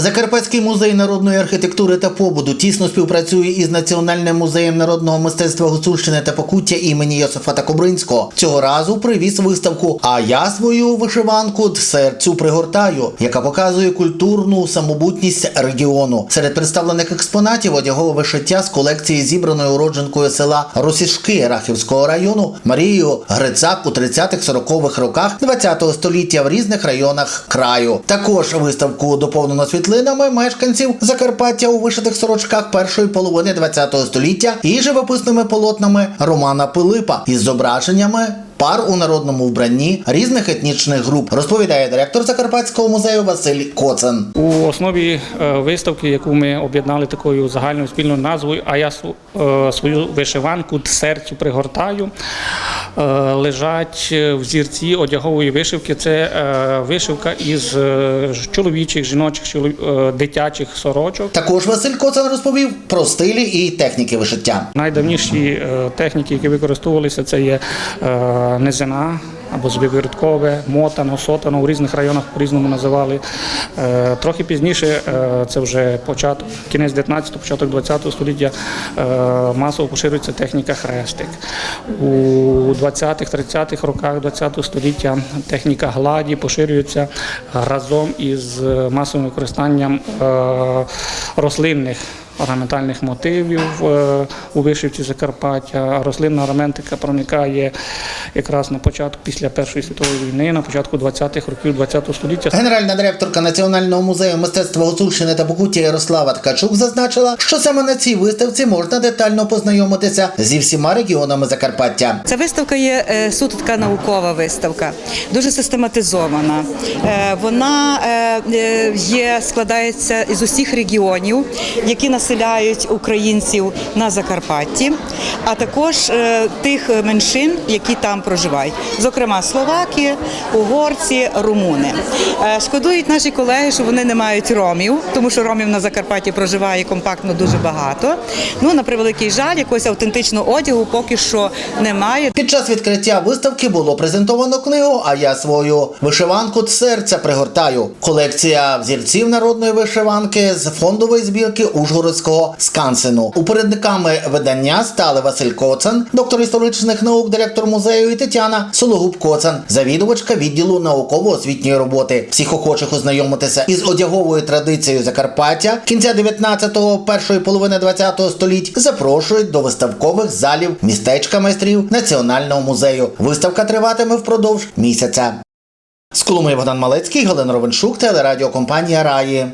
Закарпатський музей народної архітектури та побуду тісно співпрацює із Національним музеєм народного мистецтва Гуцульщини та Покуття імені Йосифата Кобринського. Цього разу привіз виставку. А я свою вишиванку серцю пригортаю, яка показує культурну самобутність регіону. Серед представлених експонатів одягове вишиття з колекції зібраної уродженкою села Росішки Рахівського району Марією Грицак у 30-40-х роках ХХ століття в різних районах краю. Також виставку доповнено світлинами мешканців Закарпаття у вишитих сорочках першої половини ХХ століття і живописними полотнами Романа Пилипа із зображеннями. Пар у народному вбранні різних етнічних груп розповідає директор Закарпатського музею Василь Коцен. У основі е, виставки, яку ми об'єднали такою загальною спільною назвою, а я е, свою вишиванку серцю пригортаю. е, Лежать взірці одягової вишивки. Це вишивка із чоловічих, жіночих, дитячих сорочок. Також Василь Коцен розповів про стилі і техніки вишиття. Найдавніші техніки, які використовувалися, це є низина або звивірткове, мотано, сотано у різних районах по-різному називали. Е, Трохи пізніше, е, це вже початок, кінець 19 початок 20 століття, е, масово поширюється техніка хрестик. У 20-30-х роках 20 століття техніка гладі поширюється разом із масовим використанням рослинних орнаментальних мотивів е, у вишивці Закарпаття. Рослинна орнаментика проникає якраз на початку після Першої світової війни, на початку 20-х років 20 століття. Генеральна директорка Національного музею мистецтва Гуцульщини та Покуття Ярослава Ткачук зазначила, що саме на цій виставці можна детально познайомитися зі всіма регіонами Закарпаття. Ця виставка є е, суто така наукова виставка, дуже систематизована. Е, Вона є, складається із усіх регіонів, які населяють українців на Закарпатті, а також е, тих меншин, які там проживають, зокрема словаки, угорці, румуни. Е, Шкодують наші колеги, що вони не мають ромів, тому що ромів на Закарпатті проживає компактно дуже багато. Ну на превеликий жаль, якогось автентичного одягу поки що немає. Під час відкриття виставки було презентовано книгу, а я свою вишиванку серця пригортаю. Колекція взірців народної вишиванки з фондової збірки Ужгородського скансену. Упередниками видання стали Василь Коцан, доктор історичних наук, директор музею, і Тетяна Сологуб Коцан, завідувачка відділу науково-освітньої роботи. Всіх охочих ознайомитися із одяговою традицією Закарпаття кінця 19-го, першої половини 20-го століть запрошують до виставкових залів містечка майстрів Національного музею. Виставка триватиме впродовж місяця. З Коломиї Богдан Малецький, Галина Ровеншук, телерадіокомпанія Раї.